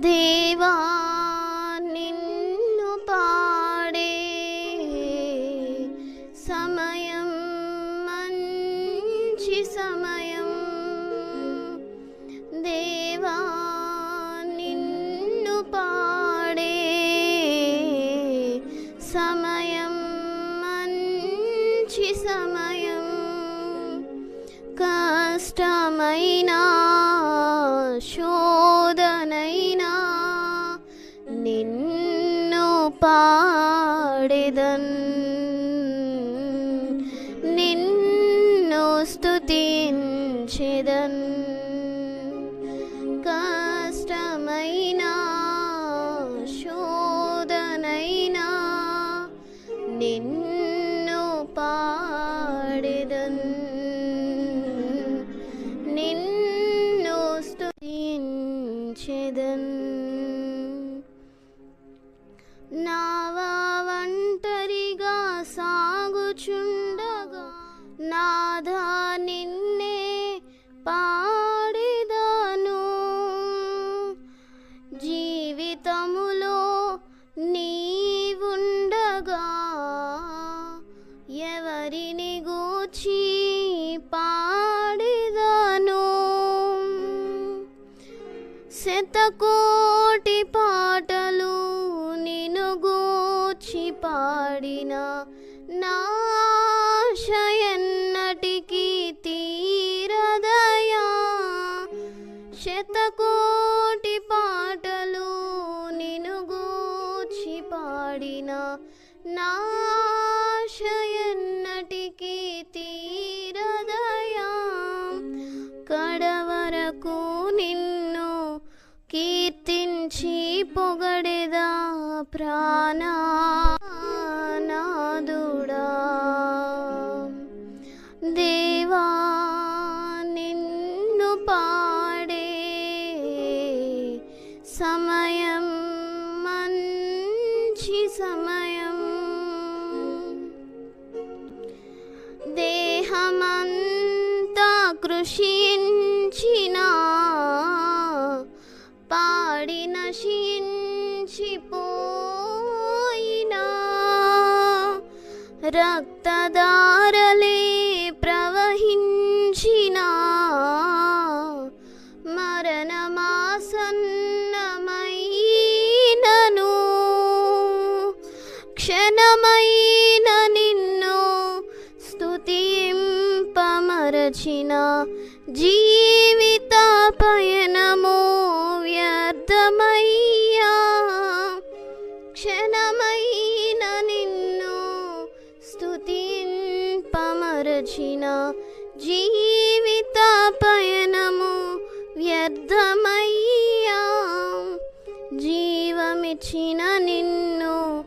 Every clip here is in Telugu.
దేవా నిన్ను పాడే సమయం మంచి సమయం. దేవా నిన్ను పాడే సమయం మంచి సమయం. కష్టమైనా Sheda జీవితములో నీవుండగా ఎవరిని గూర్చి పాడెదను? శతకోటి పాటలు నిన్ను గూర్చి పాడిన నాశయన్నటికి తీరదయా? శతకో నాశయన్నటికి తీరదయా? కడవరకు నిన్ను కీర్తించి పొగడెదా ప్రాణానాదుడా దేవా నిన్ను పాడే సమ దేహమంతా కృషించిన పాడి నశించిపోయినా రక్తదారలే ప్రవహించిన మరణమాసన్నమైనను క్షణమై జీవిత పయనము వ్యర్థమయ్యా. క్షణమైన నిన్ను స్తుతింపమరచిన జీవిత పయనము వ్యర్థమయ్యా. జీవమిచ్చిన నిన్ను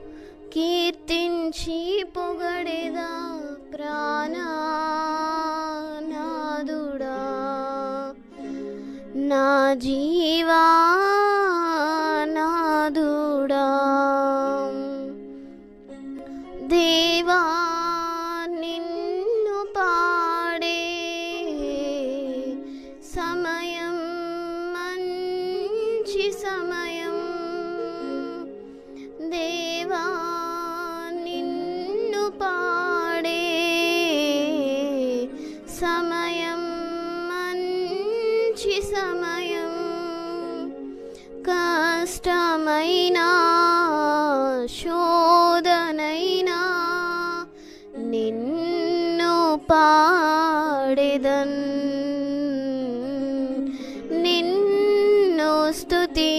కీర్తించి పొగడేదా ప్రాణా నా జీవా నాదుడా దేవా నిన్ను పాడే సమయం మంచి సమయం. దేవా నిన్ను పాడే సమయం మంచి సమయం కష్టమైనా శోధనైనా నిన్ను పాడెదన్ నిన్ను స్తుతించెదన్.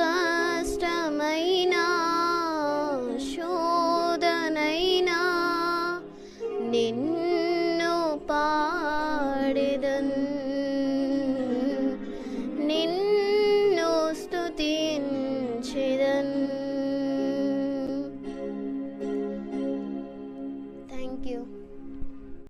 కష్టమైనా శోధనైనా నిన్ను